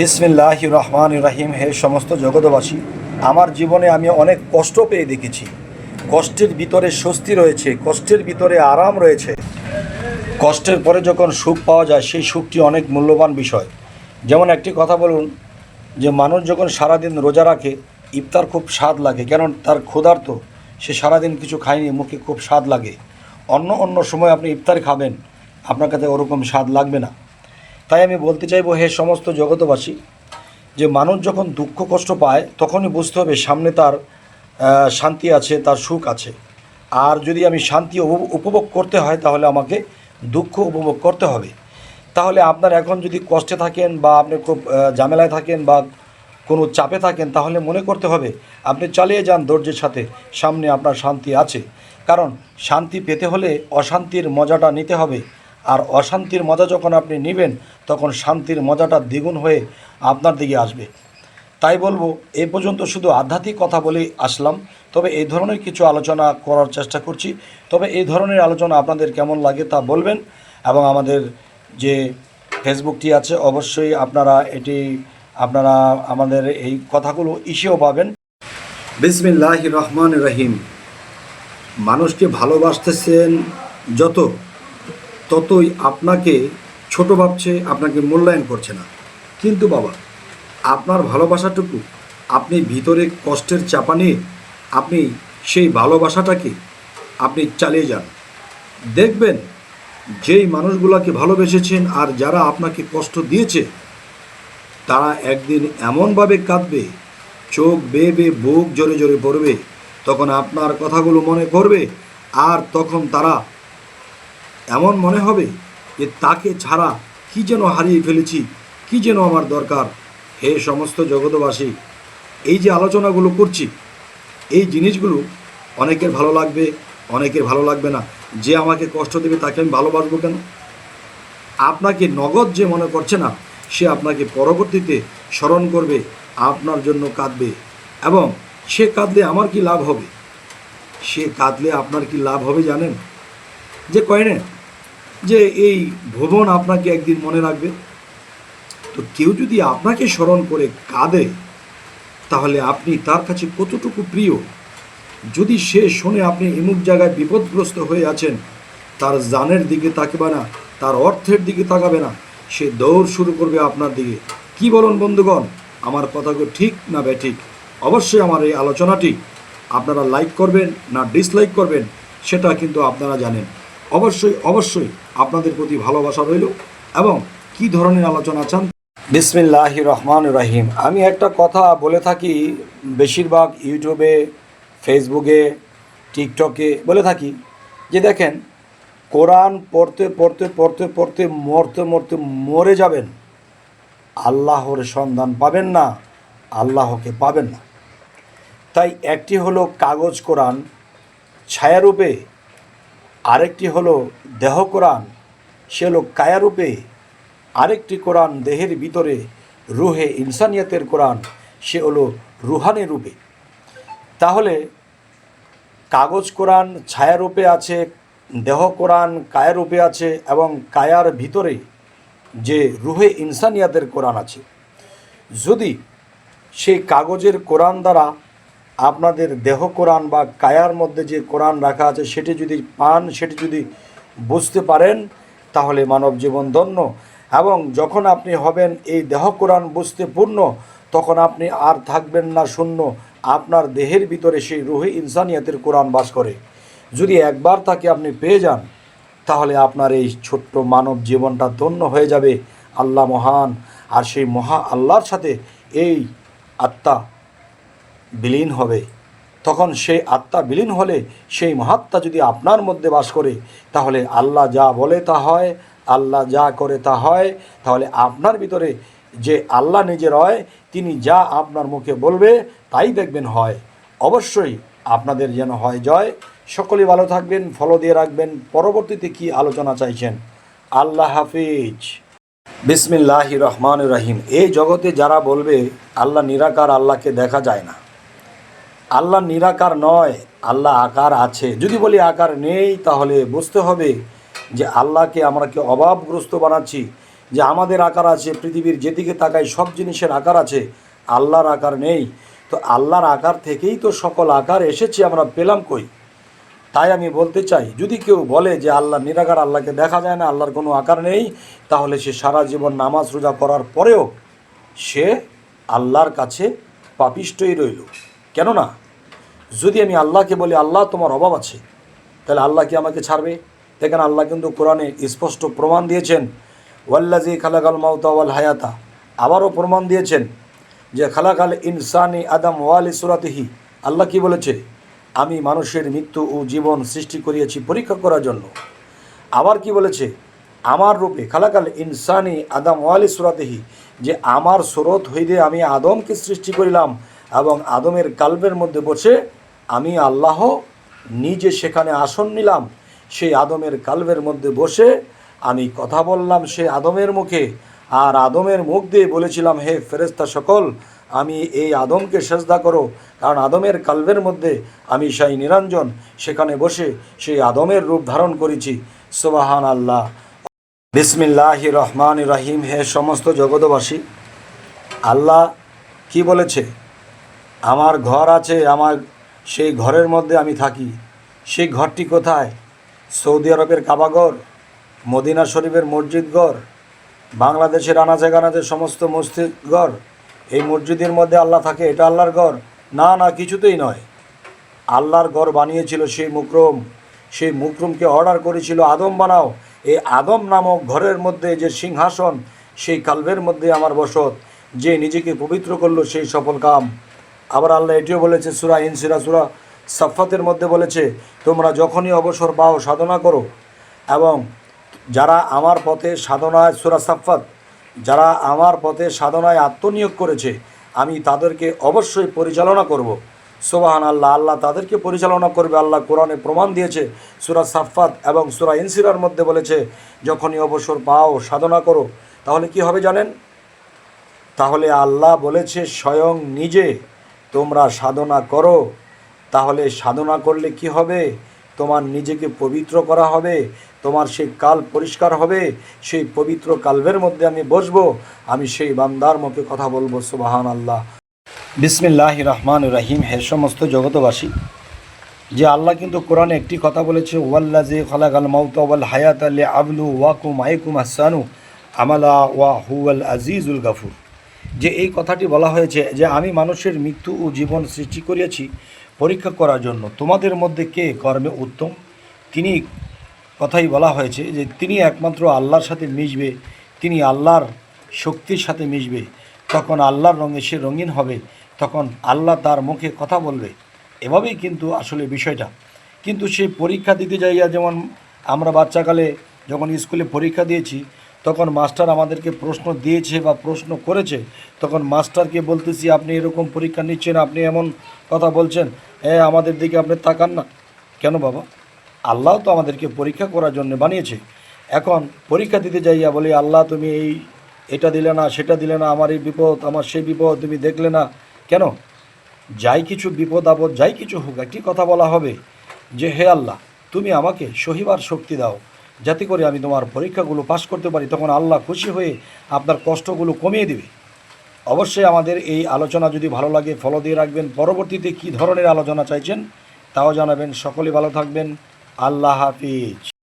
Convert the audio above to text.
বিসমিল্লাহ রহমান রাহিম, হে সমস্ত জগতবাসী আমার জীবনে আমি অনেক কষ্ট পেয়ে দেখেছি। কষ্টের ভিতরে স্বস্তি রয়েছে, কষ্টের ভিতরে আরাম রয়েছে। কষ্টের পরে যখন সুখ পাওয়া যায়, সেই সুখটি অনেক মূল্যবান বিষয়। যেমন একটি কথা বলুন যে, মানুষ যখন সারাদিন রোজা রাখে, ইফতার খুব স্বাদ লাগে, কেন তার ক্ষুধার্ত, সে সারাদিন কিছু খায়নি, মুখে খুব স্বাদ লাগে। অন্য অন্য সময় আপনি ইফতার খাবেন, আপনার কাছে ওরকম স্বাদ লাগবে না। তাই আমি বলতে চাইব, হে সমস্ত জগতবাসী যে মানুষ যখন দুঃখ কষ্ট পায়, তখনই বুঝতে হবে সামনে তার শান্তি আছে, তার সুখ আছে। আর যদি আমি শান্তি উপ- উপভোগ করতে হয়, তাহলে আমাকে দুঃখ উপভোগ করতে হবে। তাহলে আপনার এখন যদি কষ্টে থাকেন বা আপনি খুব ঝামেলায় থাকেন বা কোনো চাপে থাকেন, তাহলে মনে করতে হবে আপনি চালিয়ে যান ধৈর্যের সাথে, সামনে আপনার শান্তি আছে। কারণ শান্তি পেতে হলে অশান্তির মজাটা নিতে হবে। আর অশান্তির মজা যখন আপনি নেবেন, তখন শান্তির মজাটা দ্বিগুণ হয়ে আপনার দিকে আসবে। তাই বলব, এ পর্যন্ত শুধু আধ্যাত্মিক কথা বলেই আসলাম, তবে এই ধরনের কিছু আলোচনা করার চেষ্টা করছি। তবে এই ধরনের আলোচনা আপনাদের কেমন লাগে তা বলবেন, এবং আমাদের যে ফেসবুকটি আছে, অবশ্যই আপনারা এটি, আপনারা আমাদের এই কথাগুলো ইসেও পাবেন। বিসমিল্লাহ রহমান রহিম। মানুষকে ভালোবাসতেছেন যত ততই আপনাকে ছোট ভাবছে, আপনাকে মূল্যায়ন করছে না। কিন্তু বাবা, আপনার ভালোবাসাটুকু আপনি ভিতরে কষ্টের চাপা নিয়ে আপনি সেই ভালোবাসাটাকে আপনি চালিয়ে যান। দেখবেন, যেই মানুষগুলোকে ভালোবেসেছেন আর যারা আপনাকে কষ্ট দিয়েছে, তারা একদিন এমনভাবে কাঁদবে, চোখ বেয়ে বেয়ে বুক জোরে জোরে পড়বে, তখন আপনার কথাগুলো মনে করবে আর তখন তারা এমন মনে হবে যে তাকে ছাড়া কি যেন হারিয়ে ফেলেছি, কি যেন আমার দরকার। হে সমস্ত জগতবাসী এই যে আলোচনাগুলো করছি, এই জিনিসগুলো অনেকের ভালো লাগবে, অনেকের ভালো লাগবে না। যে আমাকে কষ্ট দেবে তাকে আমি ভালোবাসবো কেন? আপনাকে নগদ যে মনে করছে না, সে আপনাকে পরবর্তীতে স্মরণ করবে, আপনার জন্য কাঁদবে। এবং সে কাঁদলে আমার কি লাভ হবে? সে কাঁদলে আপনার কি লাভ হবে জানেন? যে কয় না যে এই ভুবন আপনাকে একদিন মনে রাখবে। তো কেউ যদি আপনাকে স্মরণ করে কাঁদে, তাহলে আপনি তার কাছে কতটুকু প্রিয়? যদি সে শোনে আপনি এমুক জায়গায় বিপদগ্রস্ত হয়ে আছেন, তার জানের দিকে তাকাবে না, তার অর্থের দিকে তাকাবে না, সে দৌড় শুরু করবে আপনার দিকে। কি বলুন বন্ধুগণ, আমার কথাগুলো ঠিক না ব্যাঠিক? অবশ্যই আমার এই আলোচনাটি আপনারা লাইক করবেন না ডিসলাইক করবেন, সেটা কিন্তু আপনারা জানেন। অবশ্যই অবশ্যই আপনাদের প্রতি ভালোবাসা রইল এবং কি ধরনের আলোচনা চান? বিসমিল্লাহ রহমান রহিম। আমি একটা কথা বলে থাকি, বেশিরভাগ ইউটিউবে, ফেসবুকে, টিকটকে বলে থাকি যে দেখেন, কোরআন পড়তে পড়তে পড়তে পড়তে, মরতে মরতে মরে যাবেন। আল্লাহর সন্ধান পাবেন না, আল্লাহকে পাবেন না। তাই একটি হলো কাগজ কোরআন, ছায়ারূপে আরেকটি হলো দেহ কোরআন। সে হলো কায়ারূপে আরেকটি কোরআন দেহের ভিতরে রুহে ইনসানিয়াতের কোরআন, সে হলো রুহানি রূপে। তাহলে কাগজ কোরআন ছায়ারূপে আছে, দেহ কোরআন কায়ারূপে আছে এবং কায়ার ভিতরে যে রুহে ইনসানিয়াতের কোরআন আছে। যদি সেই কাগজের কোরআন দ্বারা আপনাদের দেহ কোরআন বা কায়ার মধ্যে যে কোরআন রাখা আছে, সেটি যদি পান, সেটি যদি বুঝতে পারেন, তাহলে মানব জীবন ধন্য। এবং যখন আপনি হবেন এই দেহ কোরআন বুঝতে পূর্ণ, তখন আপনি আর থাকবেন না শূন্য। আপনার দেহের ভিতরে সেই রুহি ইনসানিয়াতের কোরআন বাস করে। যদি একবার তাকে আপনি পেয়ে যান, তাহলে আপনার এই ছোট্ট মানব জীবনটা ধন্য হয়ে যাবে। আল্লাহ মহান। আর সেই মহা আল্লাহর সাথে এই আত্মা বিলীন হবে। তখন সেই আত্মা বিলীন হলে সেই মহাত্মা যদি আপনার মধ্যে বাস করে, তাহলে আল্লাহ যা বলে তা হয়, আল্লাহ যা করে তা হয়। তাহলে আপনার ভিতরে যে আল্লাহ নিজে রয়, তিনি যা আপনার মুখে বলবে তাই দেখবেন হয়। অবশ্যই আপনাদের যেন হয় জয়। সকলেই ভালো থাকবেন, ফলো দিয়ে রাখবেন। পরবর্তীতে কি আলোচনা চাইছেন? আল্লাহ হাফিজ। বিসমিল্লাহ রহমান রহিম। এই জগতে যারা বলবে, আল্লাহ নিরাকার, আল্লাহকে দেখা যায় না। আল্লাহ নিরাকার নয়, আল্লাহ আকার আছে। যদি বলি আকার নেই, তাহলে বুঝতে হবে যে আল্লাহকে আমরা কি অভাবগ্রস্ত বানাচ্ছি, যে আমাদের আকার আছে, পৃথিবীর যেদিকে তাকাই সব জিনিসের আকার আছে, আল্লাহর আকার নেই। তো আল্লাহর আকার থেকেই তো সকল আকার এসেছে, আমরা পেলাম কই? তাই আমি বলতে চাই, যদি কেউ বলে যে আল্লাহ নিরাকার, আল্লাহকে দেখা যায় না, আল্লাহর কোনো আকার নেই, তাহলে সে সারা জীবন নামাজ রোজা করার পরেও সে আল্লাহর কাছে পাপিষ্টই রইল। কেননা, যদি আমি আল্লাহকে বলি, আল্লাহ, তোমার অভাব আছে। তাহলে আল্লাহ কি আমাকে ছাড়বে? দেখেন, আল্লাহ কিন্তু কোরআনে স্পষ্ট প্রমাণ দিয়েছেন ওয়াল্লাজি খালাকাল মাউতা ওয়াল হায়াতা। আবারও প্রমাণ দিয়েছেন যে, খালাকাল ইনসানি আদম ওয়ালি সুরাতিহি। আল্লাহ কি বলেছে? আমি মানুষের মৃত্যু ও জীবন সৃষ্টি করিয়েছি পরীক্ষা করার জন্য। আবার কি বলেছে? আমার রূপে, খালাকাল ইনসানি আদম ওয়ালি সুরাতেহি, যে আমার স্রোত হইতে আমি আদমকে সৃষ্টি করিলাম এবং আদমের কাল্পের মধ্যে বসে আমি আল্লাহ নিজে সেখানে আসন নিলাম। সেই আদমের কাল্পের মধ্যে বসে আমি কথা বললাম সে আদমের মুখে। আর আদমের মুখ দিয়ে বলেছিলাম, হে ফেরেস্তা সকল, আমি এই আদমকে সেজদা করো। কারণ আদমের কালবের মধ্যে আমি সেই নিরঞ্জন, সেখানে বসে সেই আদমের রূপ ধারণ করেছি। সোবাহান আল্লাহ বিসমিল্লাহ রহমান রাহিম। হে সমস্ত জগতবাসী আল্লাহ কি বলেছে? আমার ঘর আছে, আমার সেই ঘরের মধ্যে আমি থাকি। সেই ঘরটি কোথায়? সৌদি আরবের কাবাগর, মদিনা শরীফের মসজিদগড় বাংলাদেশের আনাচে গানাচে সমস্ত মসজিদগড় এই মসজিদের মধ্যে আল্লাহ থাকে, এটা আল্লাহর ঘর? না না, কিছুতেই নয়। আল্লাহর ঘর বানিয়েছিল সেই মুকরম। সেই মুকরমকে অর্ডার করেছিল, আদম বানাও। এই আদম নামক ঘরের মধ্যে যে সিংহাসন, সেই কালবের মধ্যে আমার বসত। যে নিজেকে পবিত্র করল সেই সফল কাম। আবার আল্লাহ এটিও বলেছে, সুরা ইনসিরা সুরা সাফাতের মধ্যে বলেছে, তোমরা যখনই অবসর পাও, সাধনা করো। এবং যারা আমার পথে সাধনায়, সুরা সাফাত যারা আমার পথে সাধনায় আত্মনিয়োগ করেছে, আমি তাদেরকে অবশ্যই পরিচালনা করব। সোবাহান আল্লাহ আল্লাহ তাদেরকে পরিচালনা করবে। আল্লাহ কোরআনে প্রমাণ দিয়েছে, সুরা সাফাত এবং সুরা ইনসিরার মধ্যে বলেছে, যখনই অবসর পাও, সাধনা করো। তাহলে কি হবে জানেন? তাহলে আল্লাহ বলেছে, স্বয়ং নিজে তোমরা সাধনা করো, তাহলে সাধনা করলে কি হবে? তোমার নিজেকে পবিত্র করা হবে, তোমার সেই কাল পরিষ্কার হবে, সেই পবিত্র কালভের মধ্যে আমি বসবো, আমি সেই বান্দার মুখে কথা বলব সুবাহান আল্লাহ বিসমিল্লাহ রহমান রাহিম। হে সমস্ত জগতবাসী যে আল্লাহ কিন্তু কোরআনে একটি কথা বলেছে ওয়াল্লা যে খলাকাল মাউত ওয়াল হায়াত আল্লি আবলু ওয়াকুম আইকুম আসানু আমালা ওয়া হুয়াল আজিজুল গাফুর। যে এই কথাটি বলা হয়েছে যে আমি মানুষের মৃত্যু ও জীবন সৃষ্টি করিয়াছি পরীক্ষা করার জন্য। তোমাদের মধ্যে কে কর্মে উত্তম? তিনি কথাই বলা হয়েছে যে তিনি একমাত্র আল্লাহর সাথে মিশবে, তিনি আল্লাহর শক্তির সাথে মিশবে। তখন আল্লাহর রঙে সে রঙিন হবে, তখন আল্লাহ তার মুখে কথা বলবে। এভাবেই কিন্তু আসলে বিষয়টা। কিন্তু সেই পরীক্ষা দিতে যাইয়া যেমন আমরা বাচ্চাকালে যখন স্কুলে পরীক্ষা দিয়েছি তখন মাস্টার আমাদেরকে প্রশ্ন দিয়েছে বা প্রশ্ন করেছে, তখন মাস্টারকে বলতেছি, আপনি এরকম পরীক্ষা নিচ্ছেন, আপনি এমন কথা বলছেন হ্যাঁ আমাদের দিকে আপনি তাকান না। কেন বাবা? আল্লাহ তো আমাদেরকে পরীক্ষা করার জন্য বানিয়েছে। এখন পরীক্ষা দিতে যাইয়া বলি, আল্লাহ, তুমি এই, এটা দিলে না, সেটা দিলে না, আমার এই বিপদ, আমার সেই বিপদ, তুমি দেখলে না। কেন? যাই কিছু বিপদ আপদ, যাই কিছু হোক, একটি কথা বলা হবে যে, হে আল্লাহ, তুমি আমাকে সহিবার শক্তি দাও। যাতে করে আমি তোমার পরীক্ষাগুলো পাশ করতে পারি, তখন আল্লাহ খুশি হয়ে আপনার কষ্টগুলো কমিয়ে দেবে। অবশ্যই আমাদের এই আলোচনা যদি ভালো লাগে ফলো দিয়ে রাখবেন। পরবর্তীতে কী ধরনের আলোচনা চাইছেন, তাও জানাবেন। সকলে ভালো থাকবেন। আল্লাহ হাফিজ।